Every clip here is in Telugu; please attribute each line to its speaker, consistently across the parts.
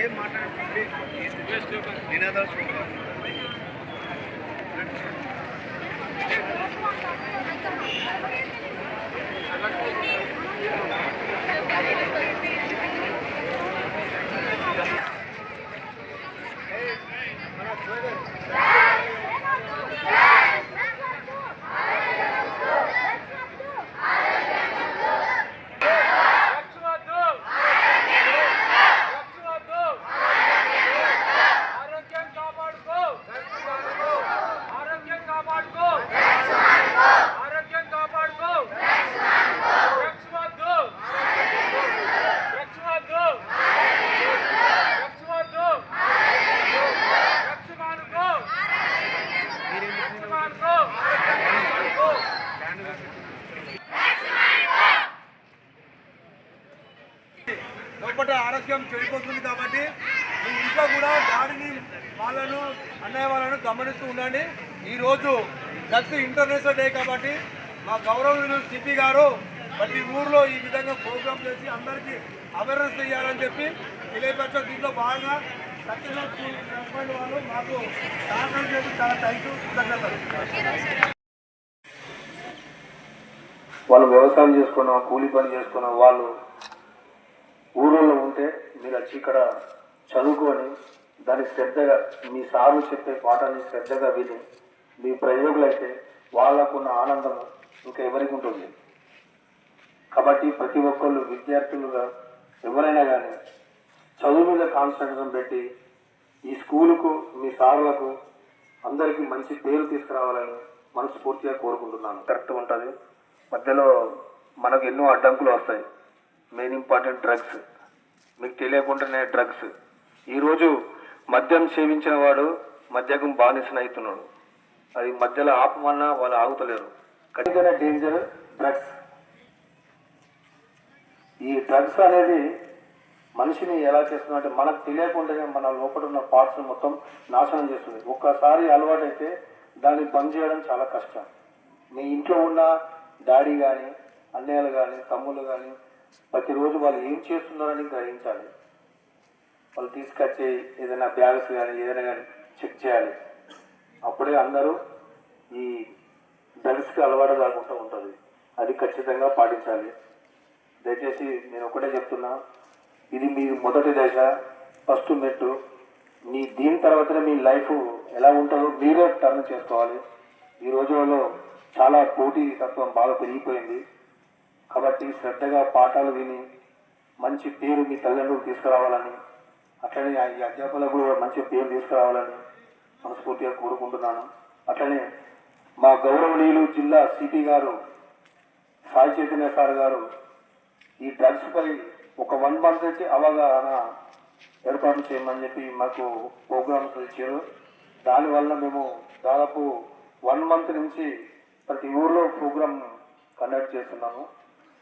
Speaker 1: ఏం మాట్లాడుతుంది నినాదాలు గమనిస్తూ ఈరోజు డ్రగ్స్ ఇంటర్నేషనల్ డే కాబట్టి మా గౌరవనీయులు సిపి గారు ప్రతి ఊర్లో ఈ విధంగా ప్రోగ్రామ్ చేసి అందరికీ అవేర్నెస్ చేయాలని చెప్పి తెలియపరచడం దీంట్లో భాగంగా సత్యనారాయణ స్కూల్ వాళ్ళు మాకు సహకారం చేసి చాలా థ్యాంక్ యూ కృతజ్ఞతలు.
Speaker 2: వాళ్ళు వ్యవసాయం చేసుకున్నాం కూలి పని చేసుకున్నాం వాళ్ళు ఊళ్ళో ఉంటే మీరు వచ్చి ఇక్కడ చదువుకొని దాన్ని శ్రద్ధగా మీ సార్లు చెప్పే పాఠాన్ని శ్రద్ధగా విని మీ ప్రయోగులైతే వాళ్ళకున్న ఆనందం ఇంకా ఎవరికి ఉంటుంది? కాబట్టి ప్రతి ఒక్కళ్ళు విద్యార్థులుగా ఎవరైనా కానీ చదువు మీద కాన్సన్ట్రేషన్ పెట్టి ఈ స్కూలుకు మీ సార్లకు అందరికీ మంచి పేరు తీసుకురావాలని మనస్ఫూర్తిగా కోరుకుంటున్నాను. కరెక్ట్ ఉంటుంది. మధ్యలో మనకు ఎన్నో అడ్డంకులు వస్తాయి. మెయిన్ ఇంపార్టెంట్ డ్రగ్స్ మీకు తెలియకుండానే డ్రగ్స్ ఈరోజు మద్యం సేవించిన వాడు మద్యకం బానిసనవుతున్నాడు అది మధ్యలో ఆపమన్నా వాళ్ళు ఆగుతలేరు. ఖచ్చితంగా డేంజర్ డ్రగ్స్. ఈ డ్రగ్స్ అనేది మనిషిని ఎలా చేస్తుంది అంటే మనకు తెలియకుండానే మన లోపల ఉన్న పార్ట్స్ మొత్తం నాశనం చేస్తుంది. ఒక్కసారి అలవాటైతే దాన్ని బంద్ చేయడం చాలా కష్టం. మీ ఇంట్లో ఉన్న డాడీ కానీ అన్నయ్యలు కానీ తమ్ముళ్ళు కానీ ప్రతిరోజు వాళ్ళు ఏం చేస్తున్నారని గ్రహించాలి. వాళ్ళు తీసుకొచ్చి ఏదైనా బ్యాగ్స్ కానీ ఏదైనా కానీ చెక్ చేయాలి. అప్పుడే అందరూ ఈ డ్రగ్స్కి అలవాటు కాకుండా ఉంటుంది. అది ఖచ్చితంగా పాటించాలి. దయచేసి నేను ఒకటే చెప్తున్నా ఇది మీ మొదటి దశ ఫస్ట్ మెట్టు. మీ దీని తర్వాతనే మీ లైఫ్ ఎలా ఉంటుందో మీరే టర్న్ చేసుకోవాలి. ఈ రోజులలో చాలా పోటీ తత్వం బాగా పెరిగిపోయింది. కాబట్టి శ్రద్ధగా పాఠాలు విని మంచి పేరు మీ తల్లిదండ్రులు తీసుకురావాలని అట్లనే ఆ ఈ అధ్యాపకులకు కూడా మంచి పేరు తీసుకురావాలని మనస్ఫూర్తిగా కోరుకుంటున్నాను. అట్లనే మా గౌరవనీయులు జిల్లా సిపి గారు సాయి చైతన్య సార్ గారు ఈ డ్రగ్స్ పై ఒక వన్ మంత్ నుంచి అవగాహన ఏర్పాటు చేయమని చెప్పి మాకు ప్రోగ్రామ్స్ ఇచ్చారు దానివల్ల మేము దాదాపు వన్ మంత్ నుంచి ప్రతి ఊర్లో ప్రోగ్రామ్ కండక్ట్ చేస్తున్నాము.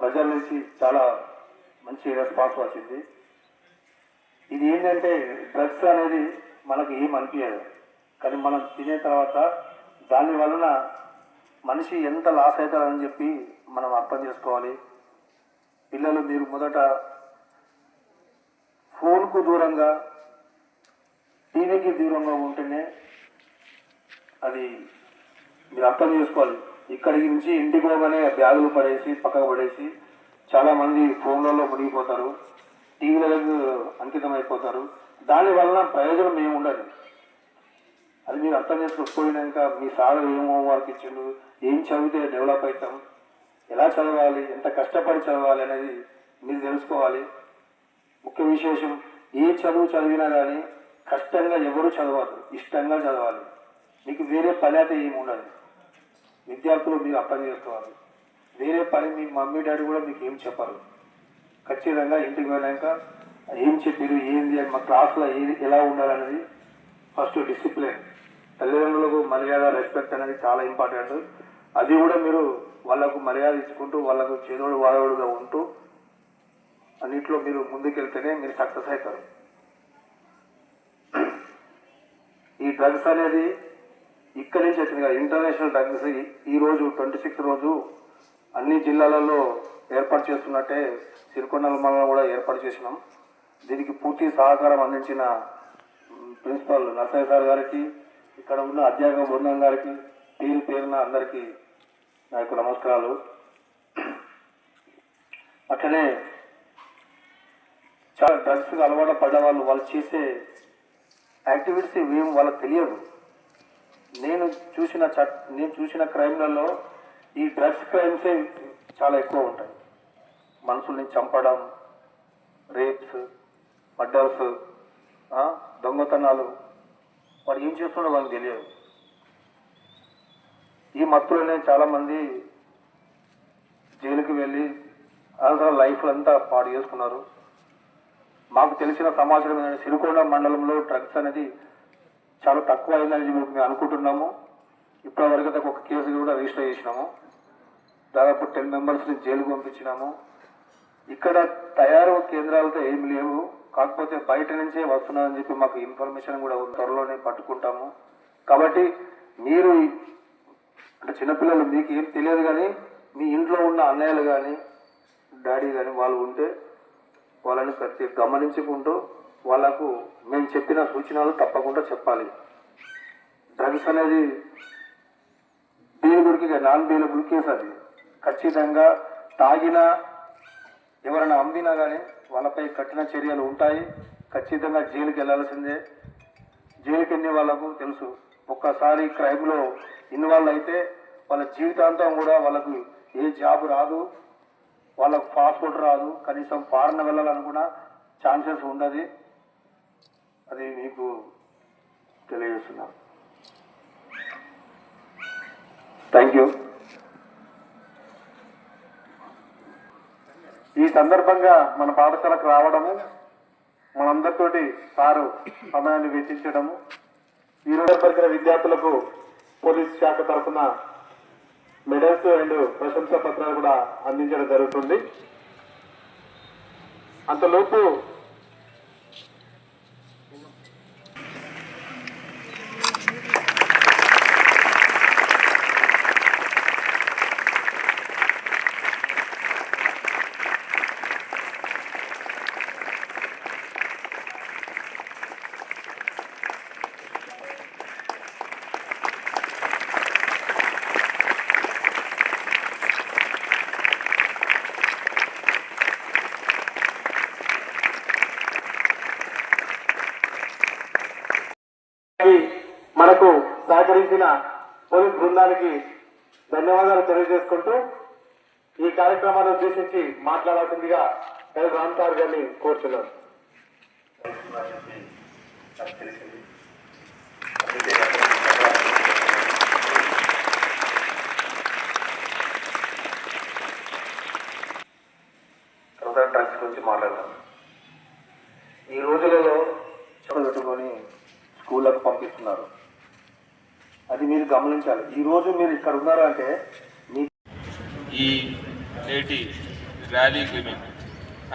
Speaker 2: ప్రజల నుంచి చాలా మంచి రెస్పాన్స్ వచ్చింది. ఇది ఏంటంటే డ్రగ్స్ అనేది మనకు ఏం అనిపించదు కానీ మనం తినే తర్వాత దాని వలన మనిషి ఎంత లాస్ అవుతారని చెప్పి మనం అర్థం చేసుకోవాలి. పిల్లలు మీరు మొదట ఫోన్కు దూరంగా టీవీకి దూరంగా ఉంటేనే అది మీరు అర్థం చేసుకోవాలి. ఇక్కడి నుంచి ఇంటికి పోగానే బ్యాగులు పడేసి పక్కకు పడేసి చాలామంది ఫోన్లలో మునిగిపోతారు. టీవీలకు అంకితమైపోతారు. దానివల్ల ప్రయోజనం ఏమి ఉండదు అది మీరు అర్థం చేసుకోకపోయినాక మీ సార్ ఏం హోంవర్క్ ఇచ్చిండు? ఏం చదివితే డెవలప్ అవుతాం? ఎలా చదవాలి? ఎంత కష్టపడి చదవాలి అనేది మీరు తెలుసుకోవాలి. ముఖ్య విశేషం ఏ చదువు చదివినా కానీ కష్టంగా ఎవరు చదవరు ఇష్టంగా చదవాలి. మీకు వేరే పని అయితే ఏమి ఉండదు. విద్యార్థులు మీరు అర్థం చేసుకోవాలి. వేరే పని మీ మమ్మీ డాడీ కూడా మీకు ఏం చెప్పరు. ఖచ్చితంగా ఇంటికి వెళ్ళాక ఏం చెప్పారు ఏంది అని మా క్లాస్లో ఏది ఎలా ఉండాలనేది ఫస్ట్ డిసిప్లిన్. తల్లిదండ్రులకు మర్యాద రెస్పెక్ట్ అనేది చాలా ఇంపార్టెంట్. అది కూడా మీరు వాళ్ళకు మర్యాద ఇచ్చుకుంటూ వాళ్ళకు చేదోడు వాదోడుగా ఉంటూ అన్నిట్లో మీరు ముందుకెళ్తేనే మీరు సక్సెస్ అవుతారు. ఈ డ్రగ్స్ అనేది ఇక్కడి నుంచి వచ్చింది కదా ఇంటర్నేషనల్ డ్రగ్స్ ఈ రోజు ట్వంటీ సిక్స్త్ రోజు అన్ని జిల్లాలలో ఏర్పాటు చేస్తున్నట్టే సిరికొండల మండలం కూడా ఏర్పాటు చేసినాం. దీనికి పూర్తి సహకారం అందించిన ప్రిన్సిపాల్ నరసయ్య సార్ గారికి ఇక్కడ ఉన్న అధ్యాపక బృందం గారికి పేరు పేరున అందరికీ నా యొక్క నమస్కారాలు. అట్లనే చాలా డ్రగ్స్కి అలవాటు పడ్డ వాళ్ళు వాళ్ళు చేసే యాక్టివిటీస్ ఏం వాళ్ళకి తెలియదు. నేను చూసిన చట్ నేను చూసిన క్రైమ్లలో ఈ డ్రగ్స్ క్రైమ్సే చాలా ఎక్కువ ఉంటాయి. మనుషుల్ని చంపడం రేప్స్ మర్డర్స్ దొంగతనాలు. వాడు ఏం చేస్తున్నాడో వాళ్ళకి తెలియదు. ఈ మత్తులోనే చాలామంది జైలుకి వెళ్ళి అసలు లైఫ్ అంతా పాడు చేసుకున్నారు. మాకు తెలిసిన సమాచారం ఏంటంటే సిరికొండ మండలంలో డ్రగ్స్ అనేది చాలా తక్కువ అయిందని మేము అనుకుంటున్నాము. ఇప్పటివరకు అయితే ఒక కేసు కూడా రిజిస్టర్ చేసినాము. దాదాపు టెన్ మెంబర్స్ని జైలుకు పంపించినాము. ఇక్కడ తయారు కేంద్రాలతో ఏమి లేవు. కాకపోతే బయట నుంచే వస్తున్నారని చెప్పి మాకు ఇన్ఫర్మేషన్ కూడా త్వరలోనే పట్టుకుంటాము. కాబట్టి మీరు అంటే చిన్నపిల్లలు మీకు ఏం తెలియదు కానీ మీ ఇంట్లో ఉన్న అన్నయ్యలు కానీ డాడీ కానీ వాళ్ళు ఉంటే వాళ్ళని ప్రతి గమనించుకుంటూ వాళ్ళకు మేము చెప్పిన సూచనలు తప్పకుండా చెప్పాలి. డ్రగ్స్ అనేది బీలుగుడికి నాన్ బీలుగుడికి అది ఖచ్చితంగా తాగిన ఎవరైనా అమ్మినా కానీ వాళ్ళపై కఠిన చర్యలు ఉంటాయి. ఖచ్చితంగా జైలుకి వెళ్ళాల్సిందే జైలుకి వెళ్ళే వాళ్ళకు తెలుసు. ఒక్కసారి క్రైమ్లో ఇన్వాల్వ్ అయితే వాళ్ళ జీవితాంతం కూడా వాళ్ళకు ఏ జాబ్ రాదు. వాళ్ళకు పాస్పోర్ట్ రాదు. కనీసం ఫారెన్ వెళ్ళాలనుకున్నా ఛాన్సెస్ ఉండదు. అది మీకు తెలియజేస్తున్నాను. థ్యాంక్ యూ ఈ సందర్భంగా మన పాఠశాలకు రావడము మనందరితోటి సారు సమయాన్ని వెచ్చించడము. ఈ రోజు పరికర విద్యార్థులకు పోలీస్ శాఖ తరఫున మెడల్స్ అండ్ ప్రశంసా పత్రాలు కూడా అందించడం జరుగుతుంది. అంతలోపు మనకు సహకరించిన పోలీస్ బృందానికి ధన్యవాదాలు తెలియజేసుకుంటూ ఈ కార్యక్రమాన్ని ఉద్దేశించి మాట్లాడాల్సిందిగా ఎల్ రామ్ సార్ గారిని కోరుతున్నాను తర్వాత గురించి మాట్లాడదాం. ఈ రోజులలో చదువు స్కూళ్ళకు పంపిస్తున్నారు. అది మీరు గమనించాలి. ఈ రోజు మీరు ఇక్కడ ఉన్నారు అంటే మీ
Speaker 3: ఈ నేటి rally women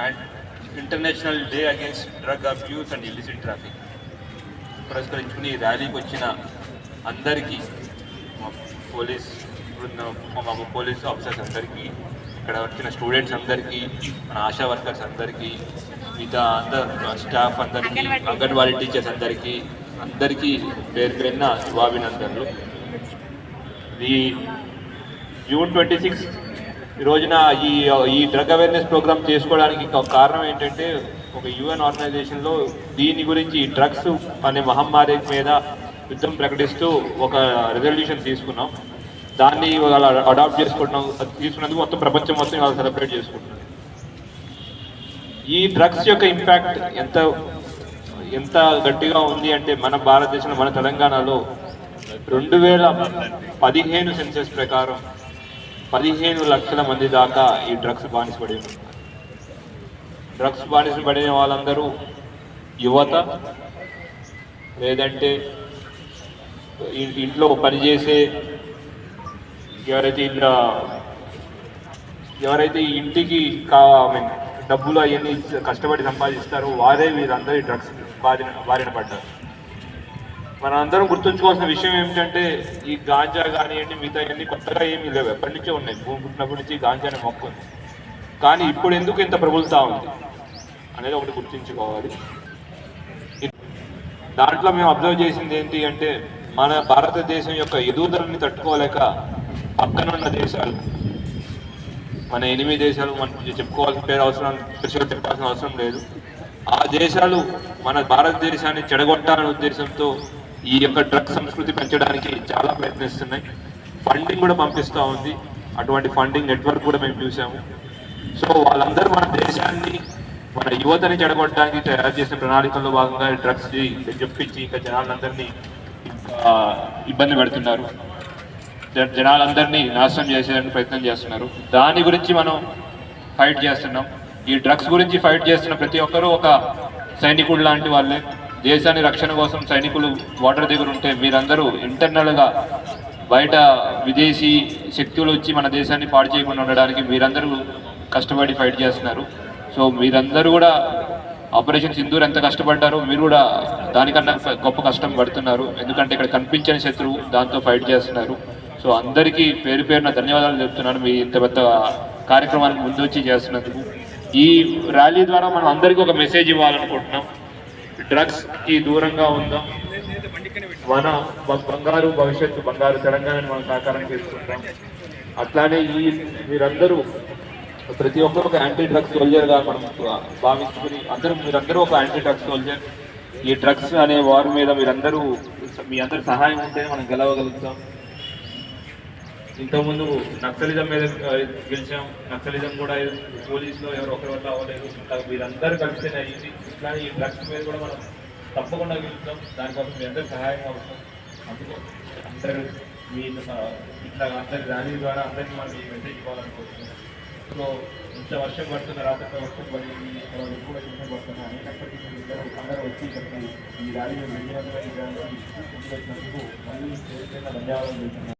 Speaker 3: and international day against drug abuse and illicit traffic. పురస్కరించుకుని ఈ ర్యాలీకి వచ్చిన అందరికీ పోలీస్ బృందం మా పోలీస్ ఆఫీసర్స్ అందరికీ ఇక్కడ వచ్చిన స్టూడెంట్స్ అందరికీ మన ఆశా వర్కర్స్ అందరికీ మిగతా అందరు స్టాఫ్ అందరికీ అంగన్వాడీ టీచర్స్ అందరికీ అందరికీ పేరు పేరిన శుభాభినందనలు. ఈ జూన్ ట్వంటీ సిక్స్ ఈ రోజున ఈ ఈ డ్రగ్ అవేర్నెస్ ప్రోగ్రామ్ చేసుకోవడానికి ఒక కారణం ఏంటంటే ఒక యుఎన్ ఆర్గనైజేషన్లో దీని గురించి డ్రగ్స్ అనే మహమ్మారి మీద యుద్ధం ప్రకటిస్తూ ఒక రెజల్యూషన్ తీసుకున్నాం. దాన్ని వాళ్ళ అడాప్ట్ చేసుకుంటున్నాం. తీసుకున్నందుకు మొత్తం ప్రపంచం మొత్తం ఇవాళ సెలబ్రేట్ చేసుకుంటున్నాం. ఈ డ్రగ్స్ యొక్క ఇంపాక్ట్ ఎంత ఎంత గట్టిగా ఉంది అంటే మన భారతదేశంలో మన తెలంగాణలో రెండు వేల పదిహేను సెన్సెస్ ప్రకారం పదిహేను లక్షల మంది దాకా ఈ డ్రగ్స్ బానిసపడి ఉన్నారు. డ్రగ్స్ బానిస పడిన వాళ్ళందరూ యువత లేదంటే ఇంట్లో పనిచేసే ఎవరైతే ఇలా ఎవరైతే ఇంటికి కా ఐ మీన్ డబ్బులు అవన్నీ కష్టపడి సంపాదిస్తారు. వారే వీరందరూ డ్రగ్స్ బారిన బారిన పడ్డారు. మనందరం గుర్తుంచుకోవాల్సిన విషయం ఏమిటంటే ఈ గాంజా కానివ్వండి మిగతా ఇవన్నీ కొత్తగా ఏమీ లేవు. ఎప్పటి నుంచే ఉన్నాయి. భూమి పుట్టినప్పటి నుంచి గాంజా అనే మొక్క ఉంది కానీ ఇప్పుడు ఎందుకు ఇంత ప్రబులుతా ఉంది అనేది ఒకటి గుర్తుంచుకోవాలి. దాంట్లో మేము అబ్జర్వ్ చేసింది ఏంటి అంటే మన భారతదేశం యొక్క ఎదుగుదలని తట్టుకోలేక పక్కనున్న దేశాలు మన ఎనిమిది దేశాలు మనం చెప్పుకోవాల్సిన పేరు అవసరం స్పెషల్గా చెప్పాల్సిన అవసరం లేదు. ఆ దేశాలు మన భారతదేశాన్ని చెడగొట్టాలనే ఉద్దేశంతో ఈ యొక్క డ్రగ్ సంస్కృతి పెంచడానికి చాలా ప్రయత్నిస్తున్నాయి. ఫండింగ్ కూడా పంపిస్తూ ఉంది. అటువంటి ఫండింగ్ నెట్వర్క్ కూడా మేము చూసాము సో వాళ్ళందరూ మన దేశాన్ని మన యువతని చెడగొట్టడానికి తయారు చేసిన ప్రణాళికల్లో భాగంగా డ్రగ్స్ చెప్పించి ఇంకా జనాలందరినీ ఇబ్బంది పెడుతున్నారు. జనాలందరినీ నాశనం చేసేదానికి ప్రయత్నం చేస్తున్నారు. దాని గురించి మనం ఫైట్ చేస్తున్నాం. ఈ డ్రగ్స్ గురించి ఫైట్ చేస్తున్న ప్రతి ఒక్కరూ ఒక సైనికుడు లాంటి వాళ్ళే. దేశాన్ని రక్షణ కోసం సైనికులు వాటర్ దగ్గర ఉంటే మీరందరూ ఇంటర్నల్గా బయట విదేశీ శక్తులు వచ్చి మన దేశాన్ని పాడు చేయకుండా ఉండడానికి మీరందరూ కష్టపడి ఫైట్ చేస్తున్నారు. సో మీరందరూ కూడా ఆపరేషన్ సింధూర్ ఎంత కష్టపడ్డారో మీరు కూడా దానికన్నా గొప్ప కష్టం పడుతున్నారు. ఎందుకంటే ఇక్కడ కనిపించని శత్రువు దాంతో ఫైట్ చేస్తున్నారు. సో అందరికీ పేరు పేరున ధన్యవాదాలు చెప్తున్నాను మీ ఇంత పెద్ద కార్యక్రమానికి ముందు వచ్చి చేస్తున్నందుకు. ఈ ర్యాలీ ద్వారా మనం అందరికీ ఒక మెసేజ్ ఇవ్వాలనుకుంటున్నాం. డ్రగ్స్కి దూరంగా ఉందాం. మన బంగారు భవిష్యత్తు బంగారు తెలంగాణని మనం సాకారం చేసుకుంటాం. అట్లానే ఈ మీరందరూ ప్రతి ఒక్కరు ఒక యాంటీ డ్రగ్స్ సోల్జర్గా మనం భావించుకుని అందరూ మీరందరూ ఒక యాంటీ డ్రగ్స్ సోల్జర్ ఈ డ్రగ్స్ అనే వారి మీద మీరందరూ మీ అందరి సహాయం ఉంటేనే మనం గెలవగలుగుతాం. ఇంతకుముందు నక్సలిజం మీద గెలిచాం. నక్సలిజం కూడా పోలీసులో ఎవరు ఒకరి వల్ల అవ్వలేదు. వీరందరూ మీరందరూ కలిస్తేనే అయ్యింది ఇట్లా ఈ డ్రగ్స్ మీద కూడా మనం తప్పకుండా గెలుస్తాం. దానికోసం మీ అందరి సహాయం అవసరం. అందుకు అందరూ మీ ఇట్లా అందరి ర్యాలీ ద్వారా అందరికీ మనం ఈ మెసేజ్ ఇవ్వాలనుకుంటున్నాం. సో ఇంత వర్షం పడుతున్న రాత్రి వర్షం పడి తర్వాత కూడా వర్షం పడుతున్నా. అయినప్పటికీ ఇద్దరు అందరూ వచ్చి ఇక్కడికి ఈ ర్యాలీ విజయవంతమైన ఈ ర్యాలీ వచ్చినందుకు మళ్ళీ ధన్యవాదాలు చెప్తున్నాను.